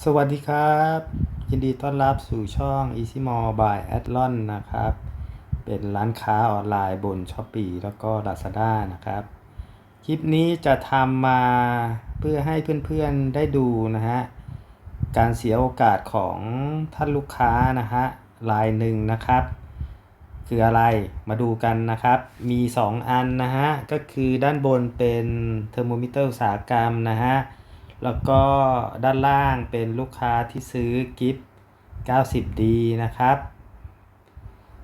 สวัสดีครับ ยินดีต้อนรับสู่ช่อง Easy Mall by Adlon นะครับ เป็นร้านค้าออนไลน์บน s h อ p e e แล้วก็ Lazada นะครับ คลิปนี้จะทำมาเพื่อให้เพื่อนๆได้ดูนะฮะ การเสียโอกาสของท่านลูกค้านะฮะรายหนึ่งนะครับ คืออะไรมาดูกันนะครับ มี 2 อันนะฮะ ก็คือด้านบนเป็นเทอร์โมมิเตอร์อุตสาหกรรมนะฮะ แล้วก็ด้านล่างเป็นลูกค้าที่ซื้อกิฟต์ 90D นะครับ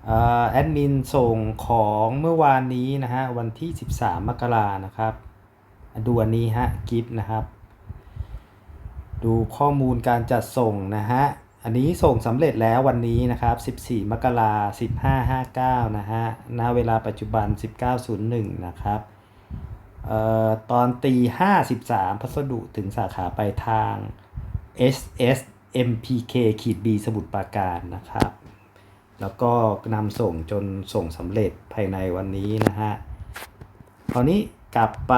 อ่อแอดมินส่งของเมื่อวานนี้นะฮะวันที่ 13 มกรานะครับ ดูอันนี้ฮะกิฟต์นะครับ ดูข้อมูลการจัดส่งนะฮะอันนี้ส่งสำเร็จแล้ววันนี้นะครับ 14 มกรา1559 นะฮะ ณ เวลาปัจจุบัน 1901 นะครับ เอ่อตอนตี53พัสดุถึงสาขาปลายทาง SS MPK ขีด B สมุทรปราการนะครับ แล้วก็นำส่งจนส่งสำเร็จภายในวันนี้นะฮะคราวนี้กลับไป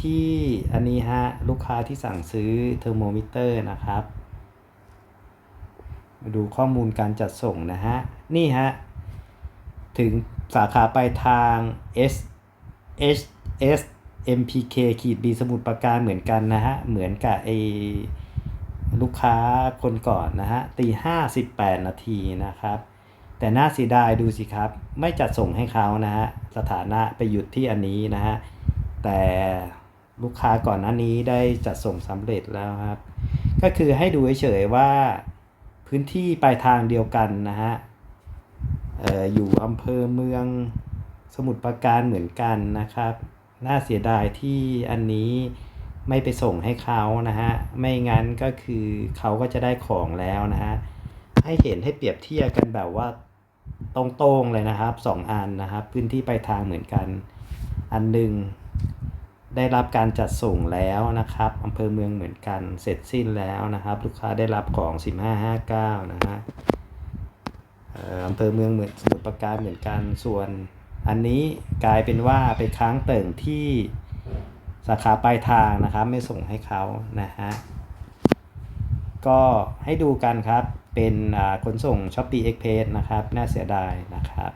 ที่อันนี้ฮะ ลูกค้าที่สั่งซื้อเทอร์โมมิเตอร์นะครับมาดูข้อมูลการจัดส่งนะฮะ นี่ฮะ ถึงสาขาปลายทาง S H S MPK ขีด B สมุทรปราการเหมือนกันนะฮะ เหมือนกับไอลูกค้าคนก่อนนะฮะตีห้าสิบแปดนาทีนะครับ แต่น่าเสียดายดูสิครับ ไม่จัดส่งให้เขานะฮะ สถานะไปหยุดที่อันนี้นะฮะ แต่ลูกค้าก่อนหน้านี้ได้จัดส่งสำเร็จแล้วครับ ก็คือให้ดูเฉยๆว่าพื้นที่ปลายทางเดียวกันนะฮะอออยู่อำเภอเมืองสมุทรปราการเหมือนกันนะครับ น่าเสียดายที่อันนี้ไม่ไปส่งให้เขานะฮะ ไม่งั้นก็คือเขาก็จะได้ของแล้วนะฮะ ให้เห็นให้เปรียบเทียบกันแบบว่าตรงๆเลยนะครับสองอันนะครับ พื้นที่ปลายทางเหมือนกัน อันหนึ่งได้รับการจัดส่งแล้วนะครับอำเภอเมืองเหมือนกันเสร็จสิ้นแล้วนะครับ ลูกค้าได้รับของ 1559 นะฮะเอ่ออำเภอเมืองเหมือนสมุทรปราการเหมือนกันส่วน อันนี้กลายเป็นว่าไปค้างเติ่งที่สาขาปลายทางนะครับ ไม่ส่งให้เขานะฮะก็ให้ดูกันครับเป็นขนส่ง s h อ p e e Express นะครับ น่าเสียดายนะครับ